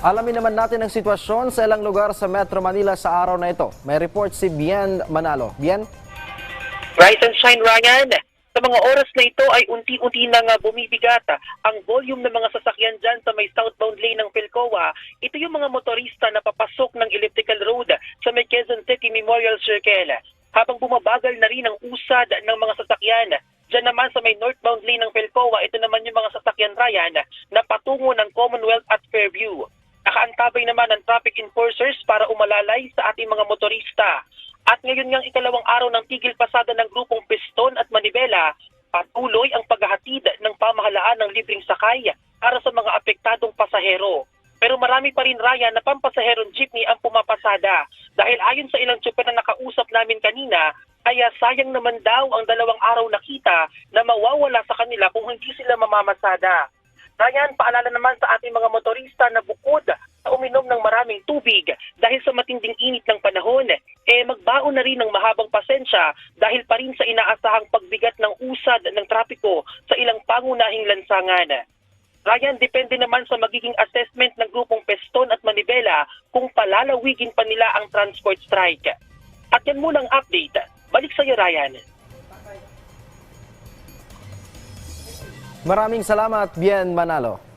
Alamin naman natin ang sitwasyon sa ilang lugar sa Metro Manila sa araw na ito. May report si Bien Manalo. Bien? Rise and shine, Ryan. Sa mga oras na ito ay unti-unti nang ah, bumibigat ang volume ng mga sasakyan dyan sa may southbound lane ng Philcoa. Ito yung mga motorista na papasok ng elliptical road sa may Quezon City Memorial Circle. Habang bumabagal na rin ang usad ng mga sasakyan. Diyan naman sa may northbound lane ng Philcoa, ito naman yung mga sasakyan, Ryan, na patungo ng Commonwealth at Fairview. Nakaantabay naman ng traffic enforcers para umalalay sa ating mga motorista. At ngayon ngang ikalawang araw ng tigil pasada ng grupong Piston at Manibela, patuloy ang paghahatid ng pamahalaan ng libreng sakay para sa mga apektadong pasahero. Pero marami pa rin raya na pampasaherong jeepney ang pumapasada dahil ayon sa ilang tsuper na nakausap namin kanina, kaya sayang naman daw ang dalawang araw na kita na mawawala sa kanila kung hindi sila mamamasada. Ryan, paalala naman sa ating mga motorista na bukod ng maraming tubig dahil sa matinding init ng panahon, eh magbaon na rin ng mahabang pasensya dahil pa rin sa inaasahang pagbigat ng usad ng trapiko sa ilang pangunahing lansangan. Ryan, depende naman sa magiging assessment ng grupong Peston at Manibela kung palalawigin pa nila ang transport strike. At yan munang update. Balik sa iyo, Ryan. Maraming salamat, Bien Manalo.